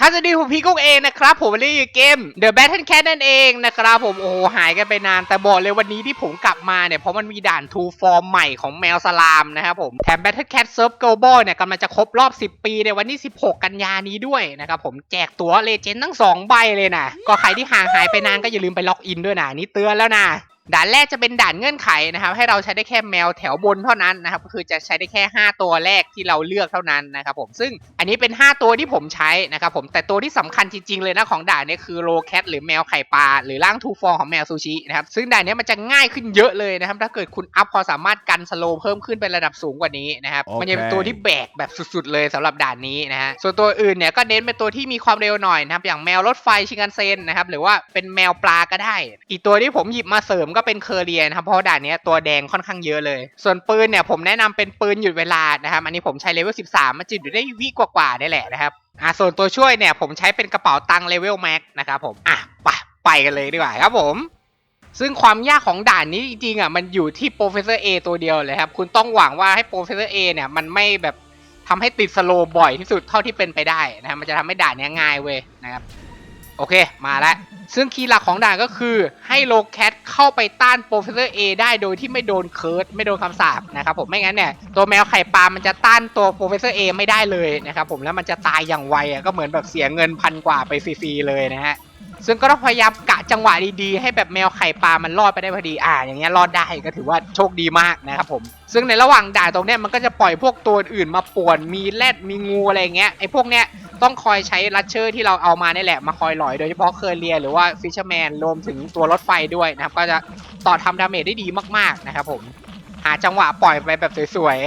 ครับสวัสดีผมพี่กุ๊กเองนะครับผมวันนี้อยู่เกม The Battle Cat นั่นเองนะครับผมโอ้โหหายกันไปนานแต่บอกเลยวันนี้ที่ผมกลับมาเนี่ยเพราะมันมีด่าน True Form ใหม่ของแมวสลามนะครับผมแถม Battle Cat Surf Global เนี่ยกำลังจะครบรอบ 10 ปีในวันที่ 16 กันยานี้ด้วยนะครับผมแจกตั๋วเลเจนด์ทั้ง 2 ใบเลยนะก็ใครที่ห่างหายไปนานก็อย่าลืมไปล็อกอินด้วยนะนี่เตือนแล้วนะ ด่านแรกจะเป็นด่านเงื่อนไขนะครับ ให้เราใช้ได้แค่แมวแถวบนเท่านั้นนะครับ ก็คือจะใช้ได้แค่ 5 ตัวแรกที่เราเลือกเท่านั้นนะครับผมซึ่งอันนี้เป็น 5 ตัวที่ผมใช้นะครับผมแต่ตัวที่สำคัญจริงๆเลยนะของด่านเนี้คือโลแคทหรือแมวไข่ปลาหรือร่างทูฟองของแมวซูชินะครับซึ่งด่านเนี้ยมันจะง่ายขึ้นเยอะเลยนะครับ ถ้าเกิดคุณอัพความสามารถกันสโลว์เพิ่มขึ้นเป็นระดับสูงกว่านี้นะครับโอเคมันจะเป็นตัวที่แบกแบบสุดๆ เลยสำหรับด่านนี้นะฮะส่วนตัวอื่นเนี่ยก็เน้นเป็นตัวที่มีความเร็วหน่อยนะครับอย่างแมวรถไฟชิงันเซนนะครับหรือว่าเป็นแมวปลาก็ได้ อีกตัวที่ผมหยิบมาเสริมก็เป็นเคอร์เรียนะครับเพราะด่านนี้ตัวแดงค่อนข้างเยอะเลย ส่วนปืนเนี่ยผมแนะนำเป็นปืนหยุดเวลานะครับอันนี้ผมใช้เลเวล13มันจะอยู่ได้วิกว่าๆได้แหละนะครับอ่าส่วนตัวช่วยเนี่ยผมใช้เป็นกระเป๋าตังค์เลเวลแม็กนะครับผมอะไปไปกันเลยดีกว่าครับผมซึ่งความยากของด่านนี้จริงๆอะมันอยู่ที่โปรเฟสเซอร์เอตัวเดียวเลยครับ คุณต้องหวังว่าให้โปรเฟสเซอร์เอเนี่ยมันไม่แบบทำให้ติดสโลบ่อยที่สุดเท่าที่เป็นไปได้นะครับมันจะทำให้ด่านนี้ง่ายเว้ยนะครับ โอเค มาแล้ว ซึ่งคีย์หลักของด่านก็คือให้โลแคทเข้าไปต้านโปรเฟสเซอร์เอได้โดยที่ไม่โดนเคิร์ดไม่โดนคำสาปนะครับผมไม่งั้นเนี่ยตัวแมวไข่ปลามันจะต้านตัวโปรเฟสเซอร์เอไม่ได้เลยนะครับผมแล้วมันจะตายอย่างไวอะก็เหมือนแบบเสียเงินพันกว่าไปฟรีๆเลยนะฮะซึ่งก็ต้องพยายามกะจังหวะดีๆ ให้แบบแมวไข่ปลามันรอดไปได้พอดีอ่า อย่างเงี้ยรอดได้ก็ถือว่าโชคดีมากนะครับผม ซึ่งในระหว่างด่านตรงเนี้ยมันก็จะปล่อยพวกตัวอื่นมาป่วนมีแรดมีงูอะไรเงี้ยไอ้พวกเนี้ย ต้องคอยใช้ลัชเชอร์ที่เราเอามานี่แหละมาคอยหลอยโดยเฉพาะเคอร์เรียหรือว่าฟิชเชอร์แมนรวมถึงตัวรถไฟด้วยนะครับ ก็จะต่อทำดาเมจได้ดีมากๆนะครับผมหาจังหวะปล่อยไปแบบสวย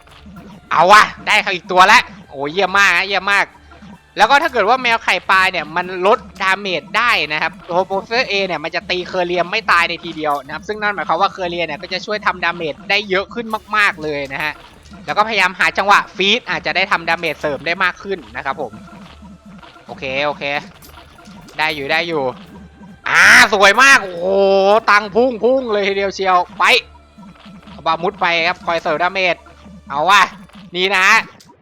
ๆ เอาวะได้เขาอีกตัวแล้วโอ้เยี่ยมมากนะเยี่ยมมาก แล้วก็ถ้าเกิดว่าแมวไข่ปลาเนี่ยมันลดดาเมจได้นะครับตัวโปรเฟสเอเนี่ยมันจะตีเคอร์เรียมไม่ตายในทีเดียวนะครับ ซึ่งนั่นหมายความว่าเคอร์เรียเนี่ยก็จะช่วยทำดาเมจได้เยอะขึ้นมาก ๆเลยนะฮะ แล้วก็พยายามหาจังหวะฟีดอาจจะได้ทำดาเมจเสริมได้มากขึ้นนะครับผม โอเค โอเค ได้อยู่ได้อยู่ อ่า สวยมาก โอ้โห ตังพุ่งพุ่งเลยทีเดียวเชียว ไปบามุดไปครับ คอยเสริมดาเมจ เอาว่ะ นี่นะ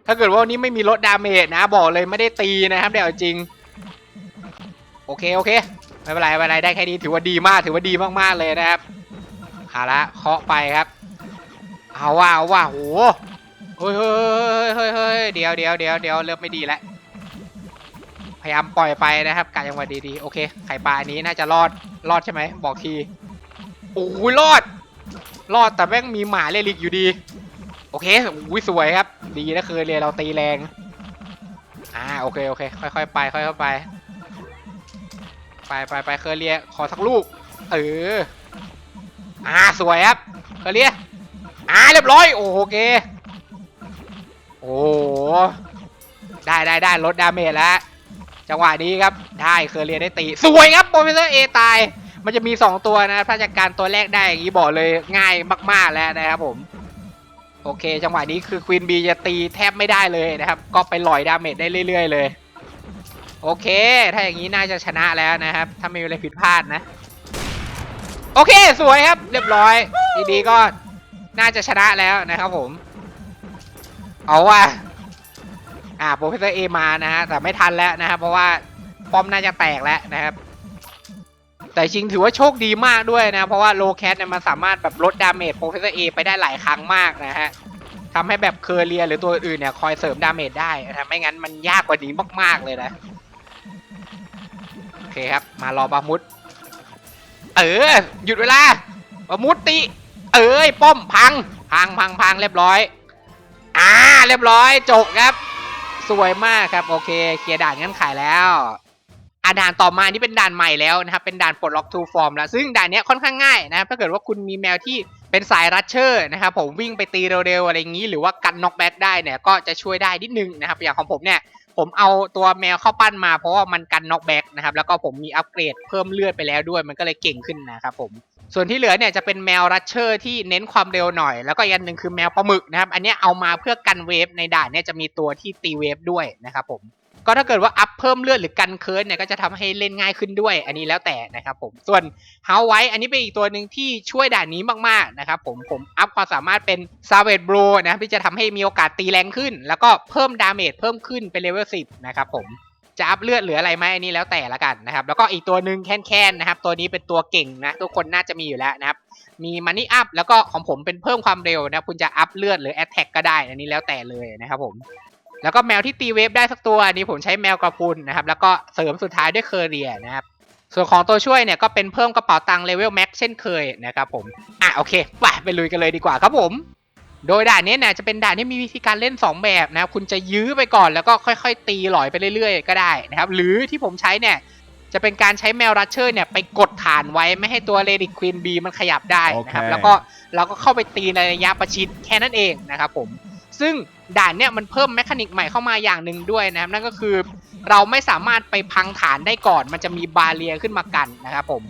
ถ้าเกิดว่านนี้ไม่มีลดดาเมจนะ บอกเลยไม่ได้ตีนะครับเดี๋ยวจริง โอเค โอเค ไม่เป็นไรไม่เป็นไร ได้แค่นี้ถือว่าดีมาก ถือว่าดีมากๆเลยนะครับเอาละเคาะไปครับ เอาว่าเอาว่าโหเฮ้ยเฮ้ยเฮ้ยเฮ้ยเดี๋ยวเดี๋ยวเดี๋ยวเดี๋ยวเริ่มไม่ดีแล้วพยายามปล่อยไปนะครับกะจังหวะดีๆโอเคไข่ปลาอันนี้น่าจะรอดรอดใช่ไหมบอกทีโอ้ยรอด รอดแต่แม่งมีหมาเลลิกอยู่ดี โอเคอุ้ยสวยครับ ดีนะคือเรียนเราตีแรงอ่าโอเคโอเค ค่อยๆไปค่อยๆไปไปไปไปเคอเรียขอสักลูกเอออ่าสวยครับเคอเรีย อ่าเรียบร้อย โอเค โอ้ได้ได้ได้ลดดาเมจแล้ว จังหวะนี้ครับ ได้เคอเรียได้ตี สวยครับโปรเฟสเซอร์เอตาย มันจะมี 2 ตัวนะ ถ้าจัดการตัวแรกได้อย่างนี้บอกเลยง่ายมาก ๆแล้วนะครับผม โอเค จังหวะนี้คือควีนบีจะตีแทบไม่ได้เลยนะครับ ก็ไปลอยดาเมจได้เรื่อย ๆ เลย โอเค ถ้าอย่างนี้น่าจะชนะแล้วนะครับ ถ้าไม่มีอะไรผิดพลาดนะ โอเค สวยครับ เรียบร้อย ดีๆก็ น่าจะชนะแล้วนะครับผม เอาว่าอ่าโปรเฟสเซอร์เอมานะฮะแต่ไม่ทันแล้วนะครับเพราะว่าป้อมน่าจะแตกแล้วนะครับ แต่จริงถือว่าโชคดีมากด้วยนะ เพราะว่าโลแคสเนี่ยมันสามารถแบบลดดาเมจโปรเฟสเซอร์เอไปได้หลายครั้งมากนะฮะทำให้แบบเคอร์เรียหรือตัวอื่นเนี่ยคอยเสริมดาเมจได้นะไม่งั้นมันยากกว่านี้มาก ๆ เลยนะโอเคครับ มารอบามุด เออ หยุดเวลาบามุดติ เอ้ยป้อมพัง พังพังพังเรียบร้อย อ่าเรียบร้อยจบครับ สวยมากครับโอเคเคลียร์ด่านเงื่อนไขแล้วอะด่านต่อมานี่เป็นด่านใหม่แล้วนะครับเป็นด่านปลดล็อกทูฟอร์มแล้วซึ่งด่านนี้ค่อนข้างง่ายนะครับถ้าเกิดว่าคุณมีแมวที่เป็นสายรัชเชอร์นะครับผมวิ่งไปตีเร็วๆอะไรอย่างนี้ หรือว่ากันน็อกแบ็กได้เนี่ยก็จะช่วยได้นิดนึงนะครับอย่างของผมเนี่ยผมเอาตัวแมวเข้าปั้นมาเพราะว่ามันกันน็อกแบ็กนะครับแล้วก็ผมมีอัปเกรดเพิ่มเลือดไปแล้วด้วยมันก็เลยเก่งขึ้นนะครับผม ส่วนที่เหลือเนี่ยจะเป็นแมวรัชเชอร์ที่เน้นความเร็วหน่อย แล้วก็อีกอันหนึ่งคือแมวปลาหมึกนะครับ อันนี้เอามาเพื่อกันเวฟในด่านเนี่ยจะมีตัวที่ตีเวฟด้วยนะครับผม ก็ถ้าเกิดว่าอัพเพิ่มเลือดหรือกันเคิร์ดเนี่ยก็จะทำให้เล่นง่ายขึ้นด้วย อันนี้แล้วแต่นะครับผม ส่วนเฮาไว้อันนี้เป็นอีกตัวหนึ่งที่ช่วยด่านนี้มากๆนะครับผม ผมอัพความสามารถเป็นซาเวตโบรนะครับที่จะทำให้มีโอกาสตีแรงขึ้น แล้วก็เพิ่มดาเมจเพิ่มขึ้นเป็นเลเวล10นะครับผม จะอัพเลือดหรืออะไรไหมอันนี้แล้วแต่ละกันนะครับ แล้วก็อีกตัวหนึ่งแค้นๆนะครับ ตัวนี้เป็นตัวเก่งนะทุกคนน่าจะมีอยู่แล้วนะครับ มีมันนี่อัพแล้วก็ของผมเป็นเพิ่มความเร็วนะคุณจะอัพเลือดหรือแอตแทกก็ได้ อันนี้แล้วแต่เลยนะครับผมแล้วก็แมวที่ตีเวฟได้สักตัวอันนี้ผมใช้แมวกระพุนนะครับ แล้วก็เสริมสุดท้ายด้วยเคอร์เรียนะครับส่วนของตัวช่วยเนี่ยก็เป็นเพิ่มกระเป๋าตังค์เลเวลแม็กเช่นเคยนะครับผม อะโอเคไปไปลุยกันเลยดีกว่าครับผม โดยด่านนี้เนี่ยจะเป็นด่านที่มีวิธีการเล่น 2 แบบนะครับคุณจะยื้อไปก่อนแล้วก็ค่อยๆ ตีหลอยไปเรื่อยๆ ก็ได้นะครับ หรือที่ผมใช้เนี่ยจะเป็นการใช้แมวรัชเชอร์เนี่ยไปกดฐานไว้ไม่ให้ตัวเลดิควีนบีมันขยับได้นะครับโอเคแล้วก็เราก็เข้าไปตีในระยะประชิดแค่นั้นเองนะครับผมซึ่งด่านเนี่ยมันเพิ่มแมคานิกใหม่เข้ามาอย่างหนึ่งด้วยนะครับนั่นก็คือ เราไม่สามารถไปพังฐานได้ก่อน มันจะมีบาเรียขึ้นมากันนะครับผม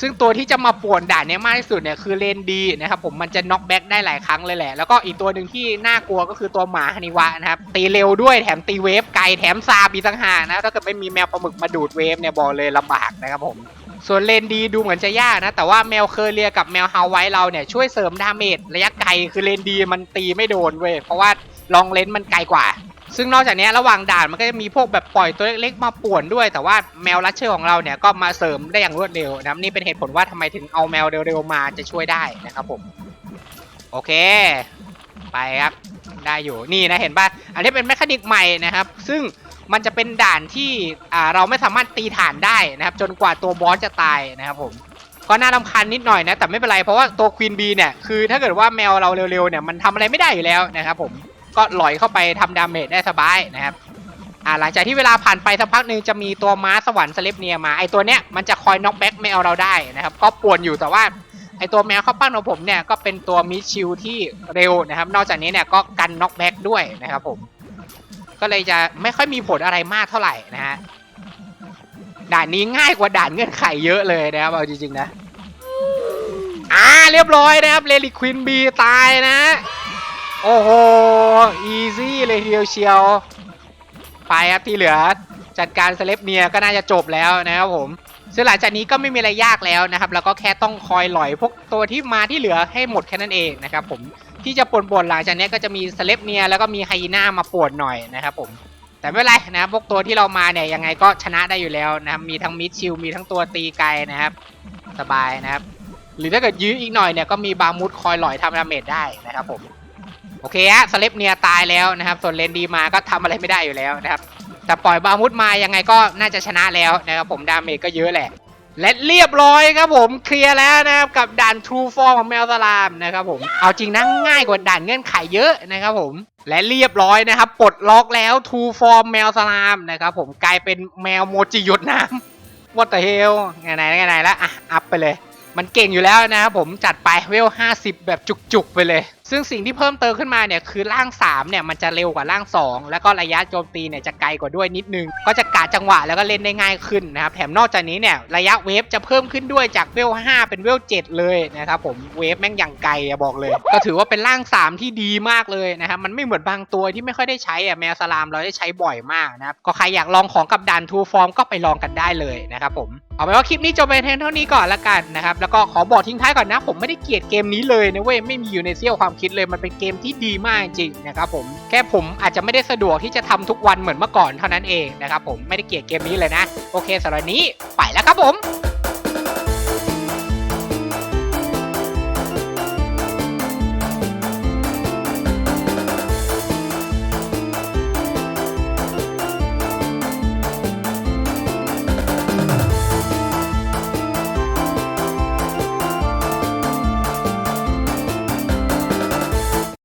ซึ่งตัวที่จะมาป่วนด่านเนี้ยมากที่สุดเนี่ยคือเลนดีนะครับผมมันจะน็อกแบ็กได้หลายครั้งเลยแหละ แล้วก็อีกตัวหนึ่งที่น่ากลัวก็คือตัวหมาฮานิวะนะครับตีเร็วด้วยแถมตีเวฟไกลแถมซาบีต่างหากนะถ้าเกิดไม่มีแมวปลาหมึกมาดูดเวฟเนี่ยบอกเลยลำบากนะครับผมส่วนเลนดีดูเหมือนจะยากนะ แต่ว่าแมวเคอเรียกับแมวฮาวไวเราเนี่ยช่วยเสริมดาเมจระยะไกลคือเลนดีมันตีไม่โดนเว้ยเพราะว่าลองเลนมันไกลกว่า ซึ่งนอกจากนี้ระหว่างด่านมันก็จะมีพวกแบบปล่อยตัวเล็กๆมาป่วนด้วย แต่ว่าแมวรัชเชอร์ของเราเนี่ยก็มาเสริมได้อย่างรวดเร็วนะครับนี่เป็นเหตุผลว่าทำไมถึงเอาแมวเร็วๆมาจะช่วยได้นะครับผม โอเค ไปครับได้อยู่นี่นะเห็นป่ะอันนี้เป็นแมคานิกใหม่นะครับ ซึ่งมันจะเป็นด่านที่เราไม่สามารถตีฐานได้นะครับ จนกว่าตัวบอสจะตายนะครับผมก็น่ารำคาญนิดหน่อยนะแต่ไม่เป็นไรเพราะว่าตัวควีนบีเนี่ยคือถ้าเกิดว่าแมวเราเร็วๆเนี่ยมันทำอะไรไม่ได้อยู่แล้วนะครับผม ก็ลอยเข้าไปทำดาเมจได้สบายนะครับอ่าหลังจากที่เวลาผ่านไปสักพักหนึ่งจะมีตัวม้าสวรรค์สเลปเนียมาไอตัวเนี้ยมันจะคอยน็อกแบ็กไม่เอาเราได้นะครับ ก็ป่วนอยู่แต่ว่าไอตัวแมวข้าวปั้นของผมเนี่ยก็เป็นตัวมิชิลที่เร็วนะครับ นอกจากนี้เนี่ยก็กันน็อกแบ็กด้วยนะครับผม ก็เลยจะไม่ค่อยมีผลอะไรมากเท่าไหร่นะฮะด่านนี้ง่ายกว่าด่านเงื่อนไขเยอะเลยนะครับเอาจริงๆนะอ่าเรียบร้อยนะครับเลลิควินบีตายนะ โอ้โห อีซี่เลยเดียวเชียว ไปครับที่เหลือจัดการสเลปเนียก็น่าจะจบแล้วนะครับผมซึ่งหลังจากนี้ก็ไม่มีอะไรยากแล้วนะครับ แล้วก็แค่ต้องคอยหลอยพวกตัวที่มาที่เหลือให้หมดแค่นั้นเองนะครับผมที่จะป่วนๆหลังจากนี้ก็จะมีสเลปเนียแล้วก็มีไฮยีน่ามาปวนหน่อยนะครับผมแต่ไม่เป็นไรนะพวกตัวที่เรามาเนี่ยยังไงก็ชนะได้อยู่แล้วนะครับมีทั้งมิดชิลมีทั้งตัวตีไกลนะครับ สบายนะครับ หรือถ้าเกิดยื้ออีกหน่อยเนี่ยก็มีบามุดคอยหลอยทำดาเมจได้นะครับผม โอเคฮะสเลปเนียตายแล้วนะครับ ส่วนเลนดีมาก็ทำอะไรไม่ได้อยู่แล้วนะครับ แต่ปล่อยบามุดมายังไงก็น่าจะชนะแล้วนะครับผมดาเมจก็เยอะแหละ และเรียบร้อยครับผมเคลียร์แล้วนะครับกับด่าน True Form ของแมวสลามนะครับผมเอาจริงนะง่ายกว่าด่านเงื่อนไขเยอะนะครับผมและเรียบร้อยนะครับปลดล็อกแล้ว True Form แมวสลามนะครับผมกลายเป็นแมวโมจิหยดน้ำ What the hell ไงไหนไงไหนแล้วอะอัพไปเลย มันเก่งอยู่แล้วนะครับผมจัดไปเวล 50 แบบจุกๆไปเลย ซึ่งสิ่งที่เพิ่มเติมขึ้นมาเนี่ยคือร่าง3เนี่ยมันจะเร็วกว่าร่าง 2 แล้วก็ระยะโจมตีเนี่ยจะไกลกว่าด้วยนิดนึง ก็จะกาจังหวะแล้วก็เล่นได้ง่ายขึ้นนะครับแถมนอกจากนี้เนี่ยระยะเวฟจะเพิ่มขึ้นด้วยจากเวล 5 เป็นเวล 7 เลยนะครับผมเวฟแม่งอย่างไกลอะบอกเลย ก็ถือว่าเป็นร่าง 3 ที่ดีมากเลยนะครับมันไม่เหมือนบางตัวที่ไม่ค่อยได้ใช้อะแมวสลามเราได้ใช้บ่อยมากนะครับก็ใครอยากลองของกับด่านทูฟอร์มก็ไปลองกันได้เลยนะครับผม เอาเป็นว่าคลิปนี้จบไปเพียงเท่านี้ก่อนละกันนะครับ แล้วก็ขอบอกทิ้งท้ายก่อนนะ ผมไม่ได้เกลียดเกมนี้เลยนะเว้ย ไม่มีอยู่ในเสี้ยวความคิดเลย มันเป็นเกมที่ดีมากจริงนะครับผม แค่ผมอาจจะไม่ได้สะดวกที่จะทำทุกวันเหมือนเมื่อก่อนเท่านั้นเองนะครับผม ไม่ได้เกลียดเกมนี้เลยนะ โอเคสำหรับนี้ไปแล้วครับผม